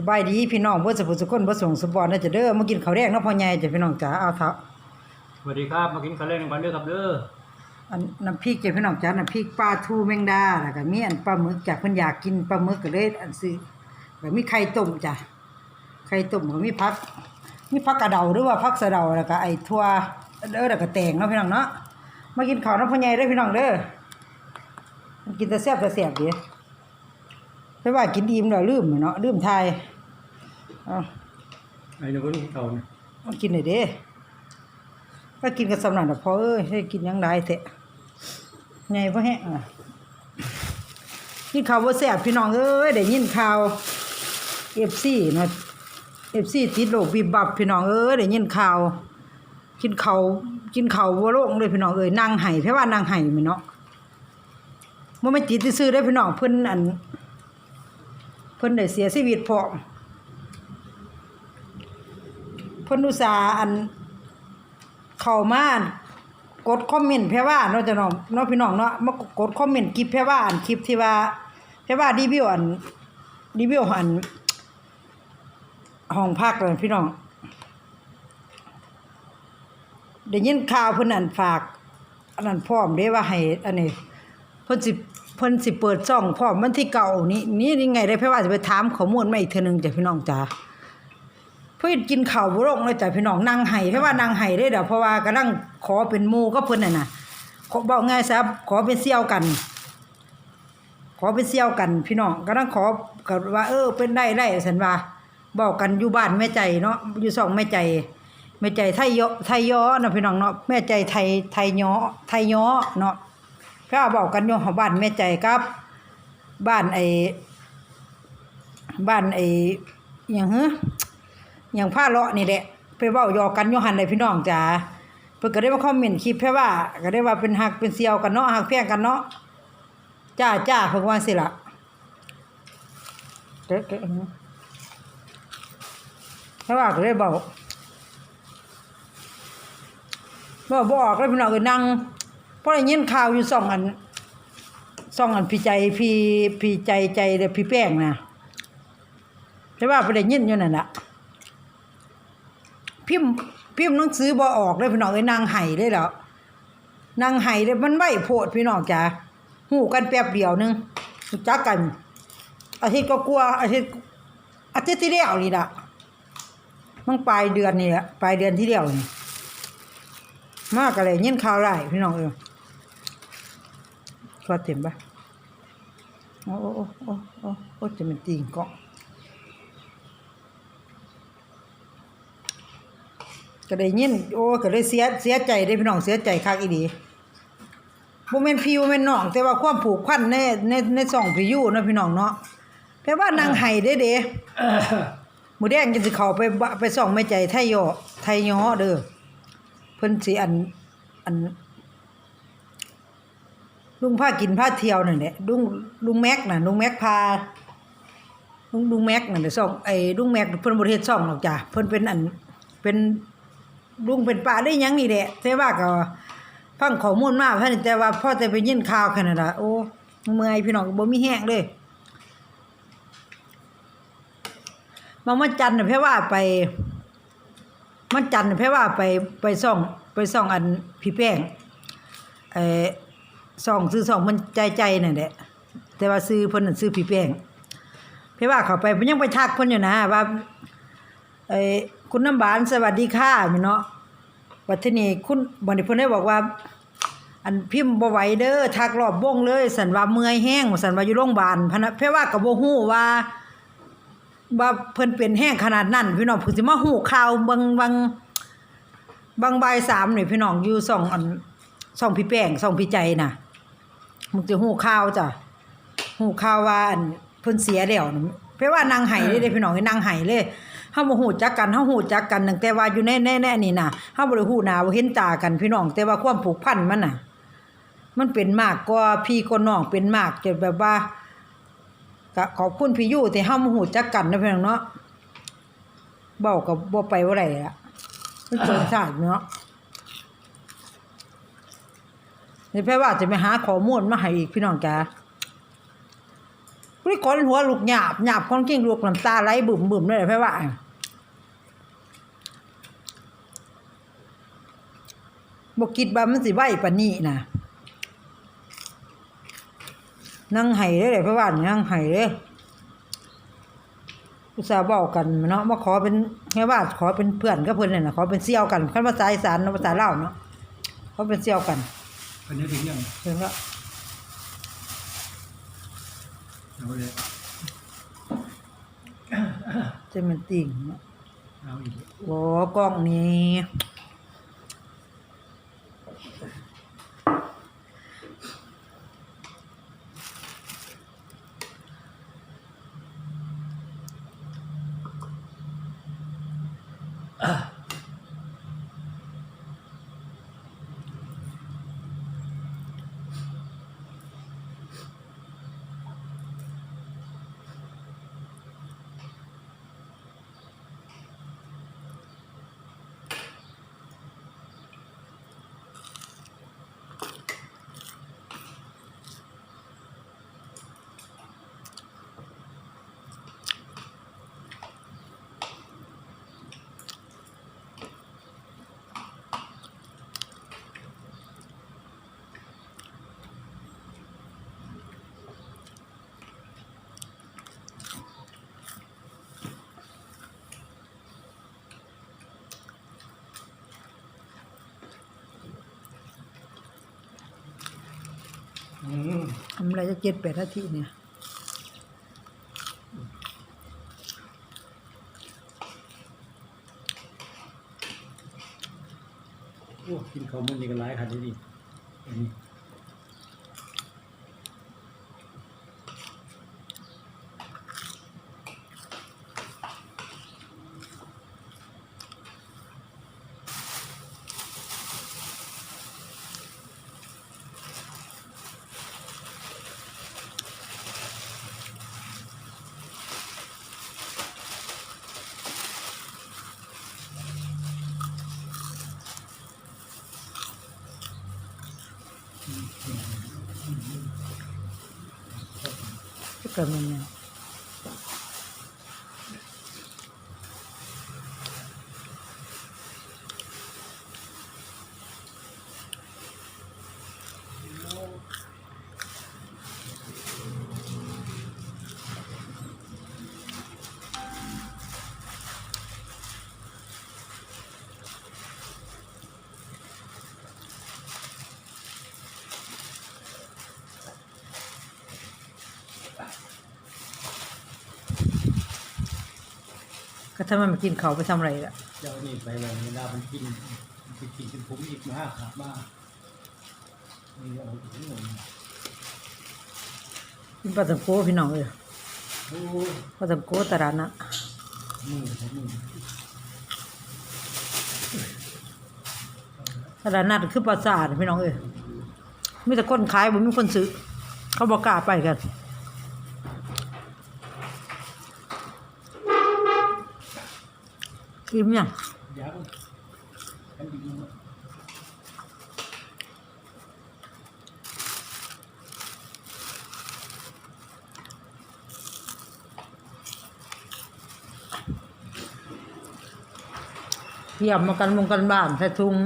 สบายดีพี่น้องเบ่สุขสุขคนบ่ส่งสปอร์ตนะจะเด้อมากินข้าวแดงเนาะพ่อใหญ่จ้ะพี่น้องจ๋าเอาเถอะสวัสดีครับมากินข้าวเล่นกันเด้อครับเด้ออันน้ำพริกจ้ะพี่น้องจ๋าน้ำพริกปลาทูแมงดาแล้วก็มีอันปลาหมึกจ้ะเพิ่นอยากกินปลาหมึกก็เลยอันซื้อแล้วมีไข่ต้มจ้ะไข่ต้มก็มีผักมีผักกระเดาหรือว่าผักสะเดาแล้วก็ไอ้ถั่วเด้อแล้วก็แตงเนาะพี่น้องเนาะมากินข้าวเนาะพ่อใหญ่เด้อพี่น้องเด้อมันกินแต่แซ่บแต่แซ่บดี เพราะว่ากินอิ่มแล้วลืมเนาะลืมทายเอาไอ้หนูก็ลูกเต่าเนี่ยมากินหน่อยเด้ก็กินกับสำนักพอเอ้ยให้กินหยังได้เถอะไงพ่อแห้งอะกินข้าวบ่แซ่บพี่น้องเอ้ยได้ยินข่าว FC เนาะ FC ติดโรคบิบบับพี่น้องเอ้ยได้ยินข่าว กินข้าวกินข้าวบ่ลงเลยพี่น้องเอ้ยนั่งไห้เพราะว่านั่งไห้แม่นเนาะบ่แม่นติดซื่อๆได้อพี่น้องเพิ่นอัน เพิ่นได้เสียชีวิตพร้อมเพิ่นอุตส่าห์อัน เข้ามากดคอมเมนต์แพ่ว่าเนาะจ้ะน้องเนาะพี่น้องเนาะมากดคอมเมนต์คลิปแพ่ว่าอันคลิปที่ว่าแพ่ว่ารีวิวอันรีวิวอันห้องพักเลยพี่น้องได้ยินข่าวเพิ่นอันฝากอันนั้นพร้อมเด้ว่าให้อันนี้เพิ่นสิ เพิ่นสิเปิดช่องพร้อมวันที่เก่านี้นี่ยังไงได้แพ่ว่าจะไปถามข้อมูลมาอีกเทื่อนึงจ้ะพี่น้องจ้าเพื่อนกินข้าวบ่ลงเลยจ้ะพี่น้องนั่งไห้เพราะว่านั่งไห้ได้เดี๋ยวเพราะว่ากำลังขอเป็นหมู่ก็เพิ่นน่ะน่ะขอบอกง่ายซะขอเป็นเสี่ยวกัน ขอเป็นเสี่ยวกัน พี่น้องกำลังขอก็ว่า เออ เป็นได้ได้สันว่าบอกกันอยู่บ้านแม่ใจเนาะอยู่สองแม่ใจแม่ใจไทยยอไทยยอเนาะพี่น้องเนาะแม่ใจไทยไทยยอไทยยอเนาะ ก็บอกกันอยู่บ้านแม่ใจกับ บ้านไอ้บ้านไอ้หยังฮะอย่างผ้าเลาะนี่แหละไปเว้ายอกันอยู่หันเลยพี่น้องจ๋าเพิ่นก็ได้มาคอมเมนต์คลิปแค่ว่าก็ได้ว่าเป็นฮักเป็นเซียวกันเนาะฮักแพงกันเนาะจ้าจ้าเพิ่นว่าสิละเด็กเด็กแค่ว่าก็ได้บอกบอกบอกเลยพี่น้องก็นั่ง เพราะได้ยินข่าวอยู่สองอันสองอันพี่ใจพี่พี่ใจใจเด้อพี่แป้งนะแต่ว่าบ่ได้ยินอยู่นั่นละพิมพ์พิมพ์หนังสือบ่ออกเลยพี่น้องเอ้นางไห้เลยแล้วนางไห้เลยมันไหวโพดพี่น้องจ้ะหูกันแป๊บเดียวนึงรู้จักกันอาทิตย์ก็กลัวอาทิตย์อาทิตย์ที่แล้วนี่ละมันปลายเดือนนี่แหละปลายเดือนที่แล้วนี่มากอะไรยินข่าวไรพี่น้องเอ้ ยก็เต็มปะโอ้โอ้โอ้โอ้โอ้โอ้จะเป็นตีนเกาะก็ได้ยินโอ้ก็ได้เสียเสียใจได้พี่น้องเสียใจคักอีดีบ่แม่นพี่บ่แม่นน้อง แต่ว่าความผูกพันในในในช่องพี่อยู่นะพี่น้องเนาะแปลว่านางไห้เด้เด้มื้อแดงจะสิเข้าไปไปส่องแม่ใจไทยยอไทยยอเด้อเพิ่นสิอันอัน ลุงพากินพาเที่ยวนั่นแหละลุงลุงแม็กน่ะลุงแม็กพาลุงลุงแม็กนั่นแหละซ่องไอ้ลุงแม็กเพิ่นบ่ได้เฮ็ดซ่องหรอกจ้ะเพิ่นเป็นอันเป็นลุงเป็นป้าได้หยังนี่แหละแต่ว่าก็ฟังข้อมูลมาเพิ่นแต่ว่าพอแต่ไปยินข่าวแค่นั้นล่ะโอ้เมื่อยพี่น้องบ่มีแห้งเลยมาวันจันทร์น่ะแพ่ว่าไป มันจันทร์น่ะแพ่ว่าไปไปซ่องไปซ่องอันพี่แป้งเอ่ อซ่องซื้อซ่องมันใจใจนั่นแหละแต่ว่าซื้อเพิ่นน่ะซื้อพี่แป้งเพราะว่าเขาไปเพิ่นยังไปทักเพิ่นอยู่นะว่าเอ้คุณน้ำบานสวัสดีค่ะแม่นเนาะวัดที่นี่คุณบัดนี้เพิ่นได้บอกว่า อันพิมพ์บ่ไหวเด้อทักรอบวงเลยสันว่าเมื่อยแห้งสันว่าอยู่โรงพยาบาลพนะเพราะว่าก็บ่ฮู้ว่าว่าเพิ่นเป็นแห้งขนาดนั้นพี่น้องเพิ่นสิมาฮู้ข่าวบางบางบางบ่ายสามนี่พี่น้องอยู่สองอันสองพี่แป้งสองพี่ใจน่ะ มึงจะฮู้ข่าวจ้ะหูข่าวว่าอันเพิ่นเสียแล้วนะเพราะว่านางไห้เลยเด้พี่น้องนางไห้เลยเฮาบ่ฮู้จักกันเฮาฮู้จักกันตั้งแต่ว่าอยู่ในแน่ๆนี่น่ะเฮาบ่ได้ฮู้หน้าบ่เห็นตากันพี่น้อง แต่ว่าความผูกพันมันน่ะ มันเป็นมากกว่าพี่กว่าน้องเป็นมากจนแบบว่าก็ขอบคุณพี่อยู่ที่เฮามาฮู้จักกันนะพี่น้องเนาะเว้าก็บ่ไปบ่ได้ละมันสงสารเนาะ นี่แปลว่าจะไปหาข้อมูลมาให้อีกพี่น้องจ้าคุคุยคนหัวลูกหยาบหยาบคนกิ้งลูกน้ำตาไหลบึมบึมเลยแพ่ว่าบกิดบามันสิไหวปานนี้นะนั่งไห้เลยเลยเพราะว่านั่งไห้เลยอุตส่าห์บอกกันเนาะมาขอเป็นแค่ว่าขอเป็นเพื่อนกับเพื่อนเลยนะขอเป็นเสี่ยวกันคันภาษาอีสานภาษาเล่าเนาะขอเป็นเสี่ยวกัน อันนี้ถึงยังเพิ่นก็เอาเลยจะมันติ่งเนาะเอาอีก โอ้กล้องนี้ อืม ทำอะไรจะเจ็ดแปดนาทีเนี่ยโอ้กินข้าวมันนี่ก็ร้ายขันนี่อัน จะ กิดมันเนี่ยก็ถ้ามันมากินเขาวไปทำอะไรล่ะ เจ้านี่ไปเลยเวลามันกินมันไปกินเป็นผมอีกมาขาดมานี่เอาอีกนิดหนึ่งกินปลาตังโกพี่น้องเอ้ยโอ้ปลาตังโกตลาดนะมือผมมือตลาดนัดคือปราสาทพี่น้องเอ้ยมีแต่คนขายบ่มีคนซื้อเขาบอกกล้าไปกัน กินเนี่ยเยี่ยมมากันมงกันบ้านใส่ถุง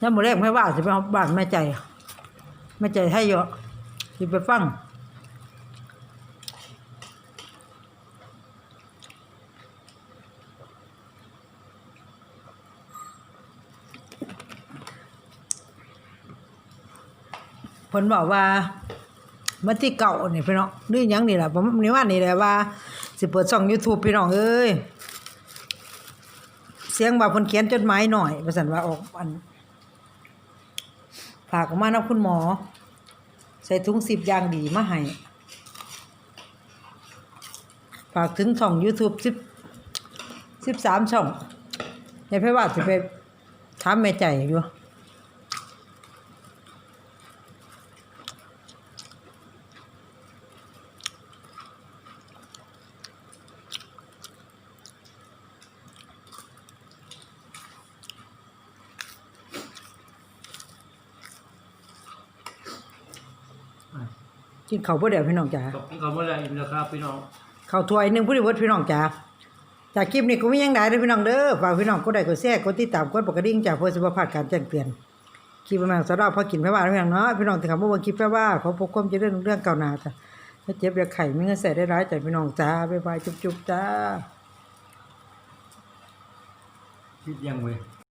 แล้วหมูแรกไม่ว่าสิไปเอาบ้านแม่ใจแม่ใจให้เยอะสิไปฟังเพิ่นบอกว่ามันที่เก่านี่พี่น้องนี่ยังนี่แหละผมนี่ว่านี่แหละว่า สิเปิดช่อง YouTube พี่น้องเอ้ยเสียงว่าเพิ่นเขียนจดหมายหน่อยว่าซั่นว่าออกอัน ฝากมานะคุณหมอ ใส่ถุงสิบอย่างดีมาให้ฝากถึงช่อง YouTube 10 13ช่องอย่าไปว่าสิไปถามแม่ใจอยู่ กินข้าวบ่เดี๋ยวพี่น้องจ๋าขอบคุณคำว่าอะไรอินนะครับพี่น้อง ข้าวถ้วยหนึงผู้ดีเบิดพี่น้องจ๋าจากคลิปนี้ก็มีหยังได้เด้อพี่น้องเด้อฝากพี่น้องกดไลค์กดแชร์กดติดตามกดปกกระดิ่งจากเพื่อสิบ่พลาดการแจ้งเตือนคลิปมาสำหรับพอกินแพ่ว่าพี่น้องเนาะพี่น้องที่เขาบ่เบิ่งคลิปแพ่ว่าขอพบความเจริญรุ่งเรื่องก้าวหน้าจ้ะถ้าเจ็บอย่าไข้มีเงินใส่ได้หลายจ้ะพี่น้องจ้าบ๊ายบายจุ๊บๆจ้า คิดยังเว้ย